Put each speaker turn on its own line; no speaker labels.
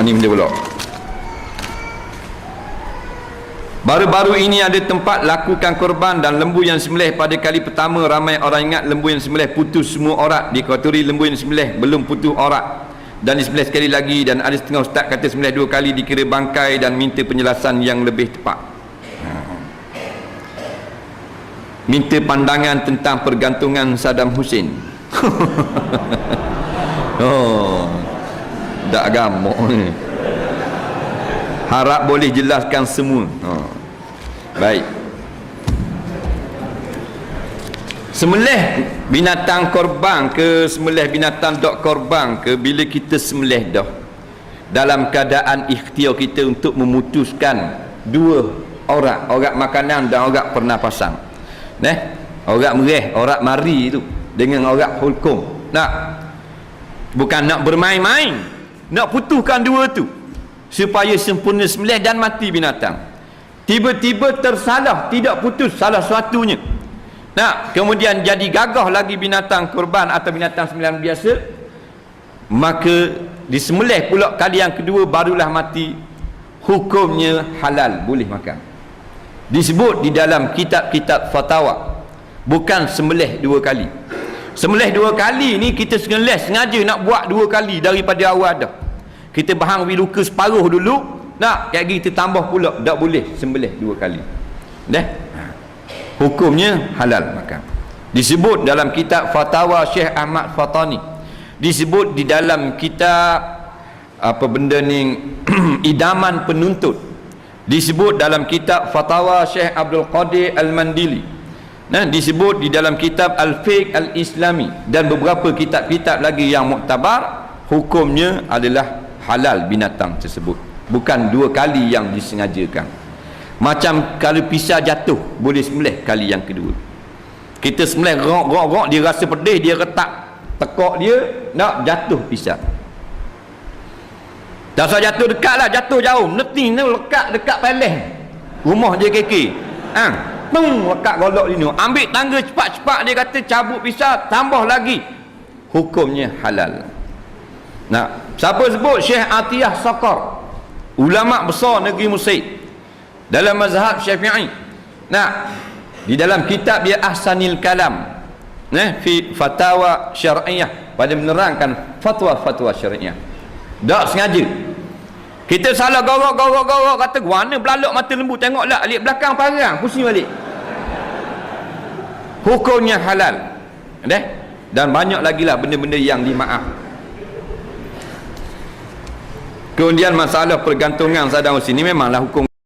Ni benda pula. Baru-baru ini ada tempat lakukan korban dan lembu yang sembelih. Pada kali pertama ramai orang ingat lembu yang sembelih putus semua orat dikoturi lembu yang sembelih belum putus orat dan disembelih sekali lagi dan ada setengah ustaz kata sembelih dua kali dikira bangkai dan minta penjelasan yang lebih tepat. Minta pandangan tentang pergantungan Saddam Hussein. Oh tak agama ni. Harap boleh jelaskan semua. Oh. baik. Semelih binatang korban ke semelih binatang dok korban ke bila kita semelih dah? Dalam keadaan ikhtiar kita untuk memutuskan dua orang orang makanan dan orang pernafasan neh? Orang mereh orang mari tu dengan orang hukum nak? Bukan nak bermain-main nak putuskan dua tu supaya sempurna semelih dan mati binatang tiba-tiba tersalah tidak putus salah satunya Nah, kemudian jadi gagah lagi binatang kurban atau binatang sembilan biasa, maka disembelih pula kali yang kedua barulah mati. Hukumnya halal, boleh makan. Disebut di dalam kitab-kitab fatwa. Bukan sembelih dua kali. Sembelih dua kali ni kita sengaja nak buat dua kali daripada awal dah. Kita bahang wiluka separuh dulu, nak kayak kita tambah pula, tak boleh sembelih dua kali. Dah? hukumnya halal makan. Disebut dalam kitab fatwa Syekh Ahmad Fatani. Disebut di dalam kitab apa benda ni idaman penuntut. Disebut dalam kitab fatwa Syekh Abdul Qadir Al-Mandili. Nah disebut di dalam kitab Al-Fiqh Al-Islami. Dan beberapa kitab-kitab lagi yang muktabar hukumnya adalah halal binatang tersebut. Bukan dua kali yang disengajakan. Macam kalau pisau jatuh boleh sembelih kali yang kedua. Kita sembelih rok rok rok dia rasa pedih dia retak tekok dia nak jatuh pisau dah so jatuh dekat lah jatuh jauh. Neti ni lekat dekat peleh rumah dia keke. Ha tung lekat golok dia ni. Ambil tangga cepat-cepat dia kata cabut pisau tambah lagi. Hukumnya halal. Nah siapa sebut Syekh Atiyah Sakar ulama besar negeri Mesir dalam mazhab syafi'i. Nah di dalam kitab dia ahsanil kalam. Nah fi fatwa syar'iyah. Pada menerangkan fatwa-fatwa syar'iyah. Tak sengaja. Kita salah gorok-gorok-gorok kata mana belalok mata lembu tengoklah alik belakang parang pusing balik. Hukumnya halal. Dan banyak lagi lah benda-benda yang dimaaf kemudian masalah pergantungan Saddam Hussein ini memanglah hukum